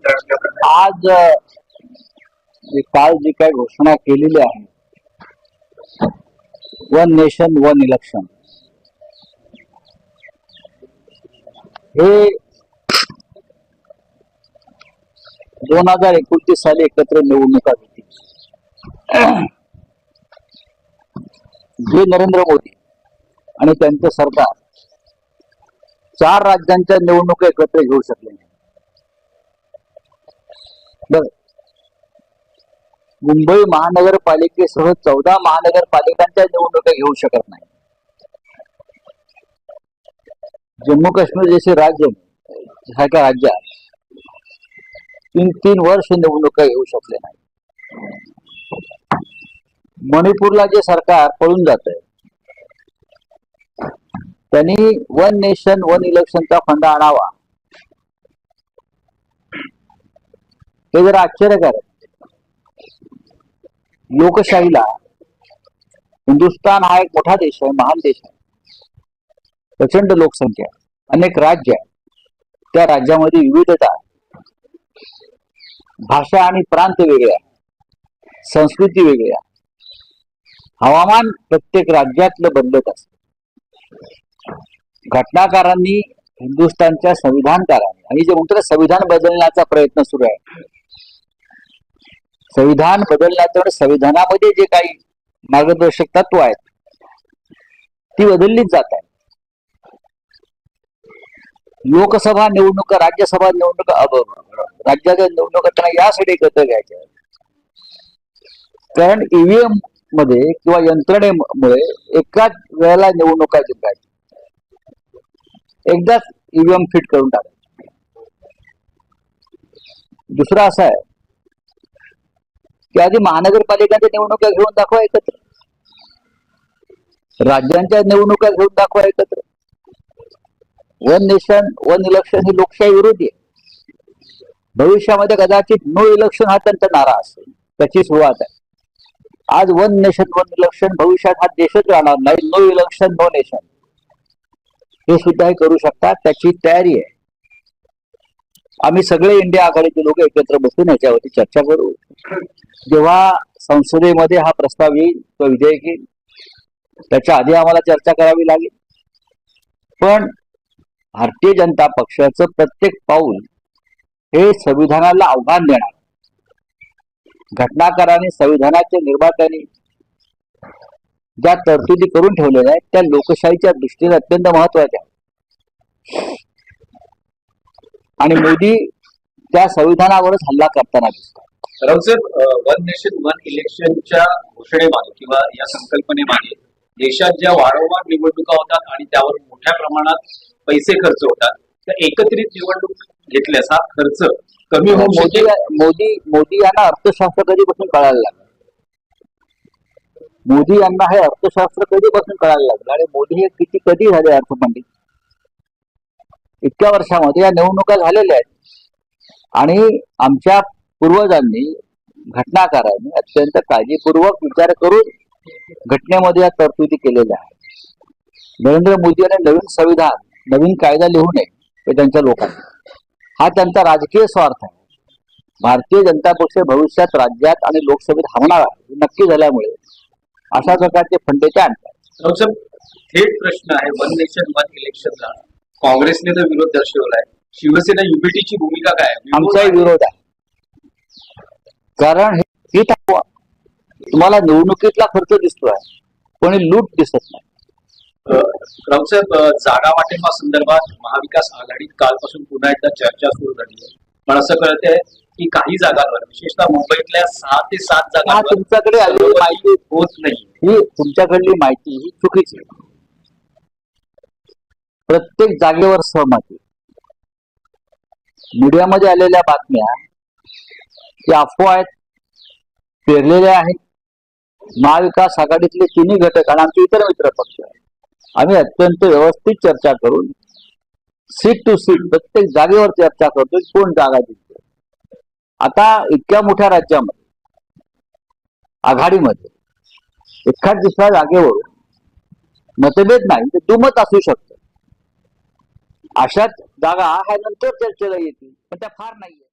आज काल जी काय घोषणा केलेली आहे वन नेशन वन इलेक्शन हे दोन हजार एकोणतीस साली एकत्र निवडणुका होती. जे नरेंद्र मोदी आणि त्यांचं सरकार चार राज्यांच्या निवडणुका एकत्र घेऊ शकले नाही. बर मुंबई महानगरपालिकेसह चौदा महानगरपालिकांच्या निवडणुका घेऊ शकत नाही. जम्मू काश्मीर जसे राज्य सारख्या राज्यात तीन तीन वर्ष निवडणुका घेऊ शकले नाही मणिपूरला जे सरकार पळून जात त्यांनी वन नेशन वन इलेक्शनचा फंड आणावा. हे जरा आश्चर्यकारक लोकशाहीला हिंदुस्थान हा एक मोठा देश आहे महान देश आहे. प्रचंड लोकसंख्या अनेक राज्य आहे त्या राज्यामध्ये विविधता भाषा आणि प्रांत वेगळ्या संस्कृती वेगळ्या हवामान प्रत्येक राज्यातलं बदलत असतं. घटनाकारांनी हिंदुस्थानच्या संविधानकारांनी आणि जे म्हणतो संविधान बदलण्याचा प्रयत्न सुरू आहे संविधान बदलण्याचं तर संविधानामध्ये जे काही मार्गदर्शक तत्व आहेत ती बदललीच जात आहे लोकसभा निवडणुका राज्यसभा निवडणुका राज्याच्या निवडणुका त्यांना यासाठी एकत्र घ्यायच्या कारण ईव्हीएममध्ये किंवा यंत्रणेमुळे एकाच वेळेला निवडणुका जिंकायच्या एकदाच ईव्हीएम फिट करून टाकायचे. दुसरं असं आहे की आधी महानगरपालिकांच्या निवडणुका घेऊन दाखवा एकत्र. राज्यांच्या निवडणुका घेऊन दाखवा एकत्र. वन नेशन वन इलेक्शन ही लोकशाही विरोधी आहे. भविष्यामध्ये कदाचित नो इलेक्शन हा त्यांचा नारा असेल. त्याची सुरुवात आहे. आज वन नेशन वन इलेक्शन भविष्यात हा देशच राहणार नाही. No election no nation. हे सुद्धा हे करू शकतात. त्याची तयारी आहे. आम्ही सगळे इंडिया आघाडीचे लोक एकत्र बसून याच्यावरती चर्चा करू. जेव्हा संसदेमध्ये हा प्रस्ताव येईल तो विजय घेईल त्याच्या आधी आम्हाला चर्चा करावी लागेल. पण भारतीय जनता पक्षाचं प्रत्येक पाऊल हे संविधानाला आव्हान देणार. घटनाकारांनी संविधानाच्या निर्मात्यांनी ज्या तरतुदी करून ठेवलेल्या आहेत त्या लोकशाहीच्या दृष्टीने अत्यंत महत्त्वाच्या आणि मोदी त्या संविधानावरच हल्ला करताना दिसतात. रावसाहेब वन नेशन वन इलेक्शनच्या घोषणेमागे किंवा या संकल्पनेमागे देशात ज्या वारंवार निवडणुका होतात आणि त्यावर मोठ्या प्रमाणात पैसे खर्च होतात तर एकत्रित निवडणूक घेतल्यास हा खर्च कमी होऊ मोदी मोदी मोदी यांना अर्थशास्त्र कधीपासून कळायला लागलं? मोदी यांना हे अर्थशास्त्र कधीपासून कळायला लागलं? आणि मोदी हे किती कधी झाले अर्थपंडित? इतक्या वर्षामध्ये या निवडणुका झालेल्या आहेत. आणि आमच्या पूर्वजांनी घटनाकारांनी अत्यंत काळजीपूर्वक विचार करून घटनेमध्ये या तरतुदी केलेल्या आहेत. नरेंद्र मोदी यांनी नवीन संविधान नवीन कायदा लिहू नये हे त्यांच्या लोकांनी. हा त्यांचा राजकीय स्वार्थ आहे. भारतीय जनता पक्ष भविष्यात राज्यात आणि लोकसभेत हरणार आहे हे नक्की झाल्यामुळे अशा प्रकारचे फंडे ते आणतात. थेट प्रश्न आहे वन नेशन वन इलेक्शनला काँग्रेसने तर विरोध दर्शवलाय. शिवसेना युपीटीची भूमिका काय? आहे? आमचाही विरोध आहे. कारण हे तुम्हाला निवडणुकीतला खर्च दिसतोय पण लूट दिसत नाही. रावसाहेब जागा वाटेपा संदर्भात महाविकास आघाडीत कालपासून पुन्हा एकदा चर्चा सुरू झाली आहे. पण असं कळतंय की काही जागांवर विशेषतः मुंबईतल्या सहा ते सात जागांवर तुमच्याकडे आलेली माहिती होत नाही ही तुमच्याकडली माहिती ही चुकीची आहे. प्रत्येक जागेवर सहमती मीडियामध्ये आलेल्या बातम्या या अफवा आहेत पेरलेल्या आहेत. महाविकास आघाडीतले तिन्ही घटक आणि आमचे इतर मित्र पक्ष आहेत. आम्ही अत्यंत व्यवस्थित चर्चा करून सीट टू सीट प्रत्येक जागेवर चर्चा करतोय कोण जागा जिंकतो आता इतक्या मोठ्या राज्यामध्ये आघाडीमध्ये एखाद दुसऱ्या जागेवर मतभेद नाही ते दुमत असू शकतं. अशाच जागा ह्या नंतर चर्चेला येतील पण त्या फार नाहीये